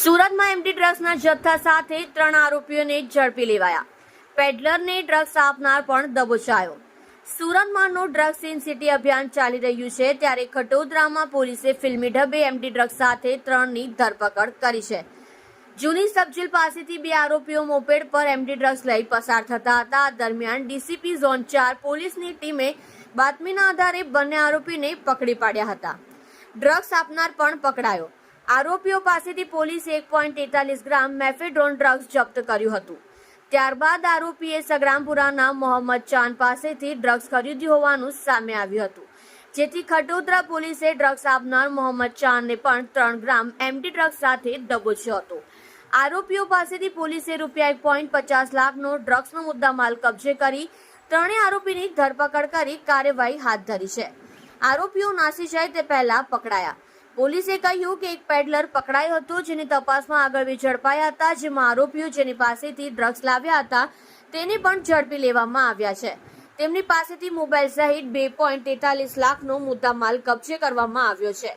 સુરતમાં એમટી ડ્રગ્સના જથ્થા સાથે ત્રણ આરોપીઓને ઝડપી લેવાયા. પેડલરને ડ્રગ્સ આપનાર પણ દબોચાયો. સુરતમાં ડ્રગ્સ ઇન સિટી અભિયાન ચાલી રહ્યું છે ત્યારે ખટોદરામાં પોલીસે ફિલ્મી ઢબે એમટી ડ્રગ્સ સાથે ત્રણની ધરપકડ કરી છે. જૂની સબજેલ પાસેથી બે આરોપીઓ મોપેડ પર એમટી ડ્રગ્સ લઈ પસાર થતા હતા. દરમિયાન ડીસીપી ઝોન ચાર પોલીસની ટીમે બાતમીના આધારે બંને આરોપીને પકડી પાડ્યા હતા. ડ્રગ્સ આપનાર પણ પકડાયો. આરોપીઓ પાસેથી પોલીસે એક પોઈન્ટ તેતાલીસ ગ્રામ મેફેડ્રોન ડ્રગ્સ જપ્ત કર્યું હતું. ત્યારબાદ આરોપીએ સગ્રામપુરાના મોહમ્મદ ચાંદ પાસેથી ડ્રગ્સ ખરીદ્યું હોવાનું સામે આવ્યું હતું. જેથી ખટોદરા પોલીસે ડ્રગ્સ આપનાર મોહમ્મદ ચાંદને પણ ત્રણ ગ્રામ એમટી ડ્રગ્સ સાથે દબોચ્યો હતો. આરોપીઓ પાસેથી પોલીસે રૂપિયા એક પોઈન્ટ પચાસ લાખનો ડ્રગ્સનો મુદ્દામાલ કબજે કરી ત્રણેય આરોપીની ધરપકડ કરી કાર્યવાહી હાથ ધરી છે. આરોપીઓ નાસી જાય તે પહેલા પકડાયા. પોલીસે કહ્યું કે એક પેડલર પકડાયો હતો, જેની તપાસમાં આગળ બી ઝડપાયા હતા, જેમાં આરોપીઓ જેની પાસેથી ડ્રગ્સ લાવ્યા હતા, તેને પણ ઝડપી લેવામાં આવ્યા છે. તેમની પાસેથી મોબાઈલ સહિત બે પોઈન્ટ તેતાલીસ લાખનો મુદ્દામાલ કબજે કરવામાં આવ્યો છે.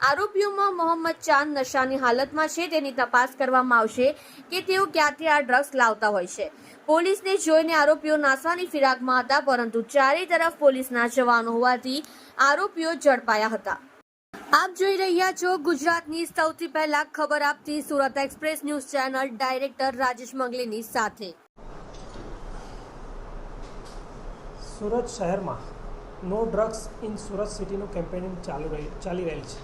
આરોપીઓમાં મોહમ્મદ ચાંદ નશાની હાલતમાં છે, તેની તપાસ કરવામાં આવશે કે તેઓ ક્યાંથી આ ડ્રગ્સ લાવતા હોય છે. પોલીસને જોઈને આરોપીઓ નાસવાની ફિરાકમાં હતા, પરંતુ ચારેય તરફ પોલીસના જવાનો હોવાથી આરોપીઓ ઝડપાયા હતા. આપ જોઈ રહ્યા છો ગુજરાતની સૌથી પહેલા ખબર આપતી Surat express news channel director Rajesh મંગલીની સાથે. સુરત શહેરમાં નો ડ્રગ્સ ઇન સુરત સિટીનું કેમ્પેનિંગ ચાલુ ચાલી રહેલ છે.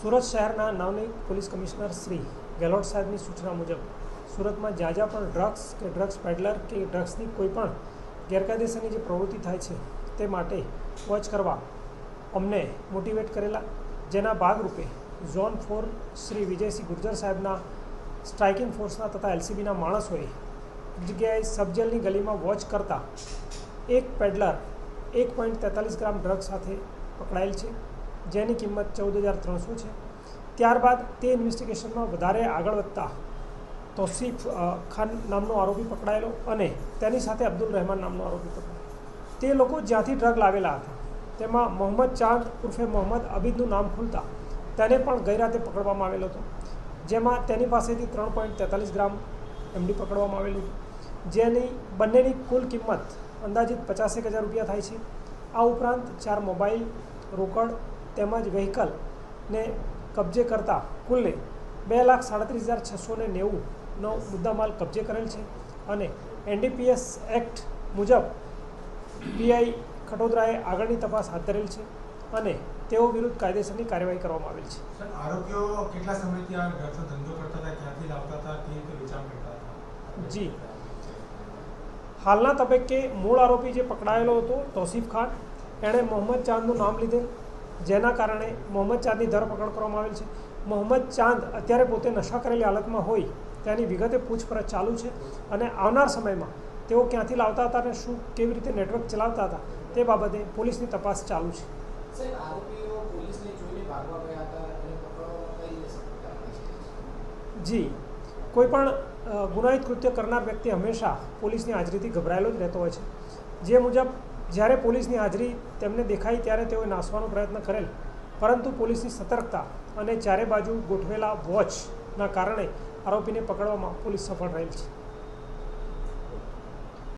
સુરત શહેરના નવનીત પોલીસ કમિશનર શ્રી ગેહલોત સાહેબની સૂચના મુજબ, સુરતમાં જ્યાં પણ ડ્રગ્સ કે ડ્રગ્સ પેડલર કે ડ્રગ્સની કોઈ પણ ગેરકાયદેસરની જે પ્રવૃત્તિ થાય છે, તે માટે વોચ કરવા અમને મોટિવેટ કરેલા જેના ભાગરૂપે ઝોન ફોર શ્રી વિજયસિંહ ગુર્જર સાહેબના સ્ટ્રાઇકિંગ ફોર્સના તથા એલસીબીના માણસોએ જગ્યાએ સબજેલની ગલીમાં વોચ કરતા એક પેડલર એક પોઈન્ટ તેતાલીસ ગ્રામ ડ્રગ સાથે પકડાયેલ છે, જેની કિંમત ચૌદ હજાર ત્રણસો છે. ત્યારબાદ તે ઇન્વેસ્ટિગેશનમાં વધારે આગળ વધતા તોસીફ ખાન નામનો આરોપી પકડાયેલો અને તેની સાથે અબ્દુલ રહેમાન નામનો આરોપી પકડાયો તે લોકો જ્યાંથી ડ્રગ લાવેલા હતા તેમાં મોહમ્મદ ચાંદ ઉર્ફે મોહમ્મદ અબીદનું નામ ખુલતા તેને પણ ગઈ રાતે પકડવામાં આવેલો હતો. જેમાં તેની પાસેથી ત્રણ પોઈન્ટ તેતાલીસ ગ્રામ એમડી પકડવામાં આવેલું જેની બંનેની કુલ કિંમત અંદાજિત પચાસેક હજાર રૂપિયા થાય છે. આ ઉપરાંત ચાર મોબાઈલ, રોકડ તેમજ વ્હીકલને કબજે કરતા કુલ્લે બે લાખ સાડત્રીસ હજાર છસો ને નેવુંનો મુદ્દામાલ કબજે કરેલ છે અને એનડીપીએસ એક્ટ મુજબ પીઆઈ ખટોદરાએ આગળની તપાસ હાથ ધરેલ છે અને તેઓ વિરુદ્ધ કાયદેસરની કાર્યવાહી કરવામાં આવેલ છે. સર કેટલા સમયથી આ ડ્રગ્સનો ધંધો કરતા હતા ક્યાંથી લાવતા હતા કેવી રીતે વેચાણ કરતા હતા? જી. હાલના તબક્કે મૂળ આરોપી જે પકડાયેલો હતો તોસીફ ખાન એણે મોહમ્મદ ચાંદનું નામ લીધેલ જેના કારણે મોહમ્મદ ચાંદની ધરપકડ કરવામાં આવેલ છે. મોહમ્મદ ચાંદ અત્યારે પોતે નશા કરેલી હાલતમાં હોય તેની વિગતે પૂછપરછ ચાલુ છે અને આવનાર સમયમાં તેઓ ક્યાંથી લાવતા હતા અને શું કેવી રીતે નેટવર્ક ચલાવતા હતા તે બાબતે પોલીસની તપાસ ચાલુ છે? જી કોઈ પણ ગુનાહિત કૃત્ય કરનાર વ્યક્તિ હંમેશા પોલીસની હાજરીથી ગભરાયેલો જ રહેતો હોય છે. જે મુજબ જ્યારે પોલીસની હાજરી તેમને દેખાઈ ત્યારે તેઓએ નાસવાનો પ્રયત્ન કરેલ. પરંતુ પોલીસની સતર્કતા અને ચારે બાજુ ગોઠવેલા વોચના કારણે આરોપીને પકડવામાં પોલીસ સફળ રહેલ છે.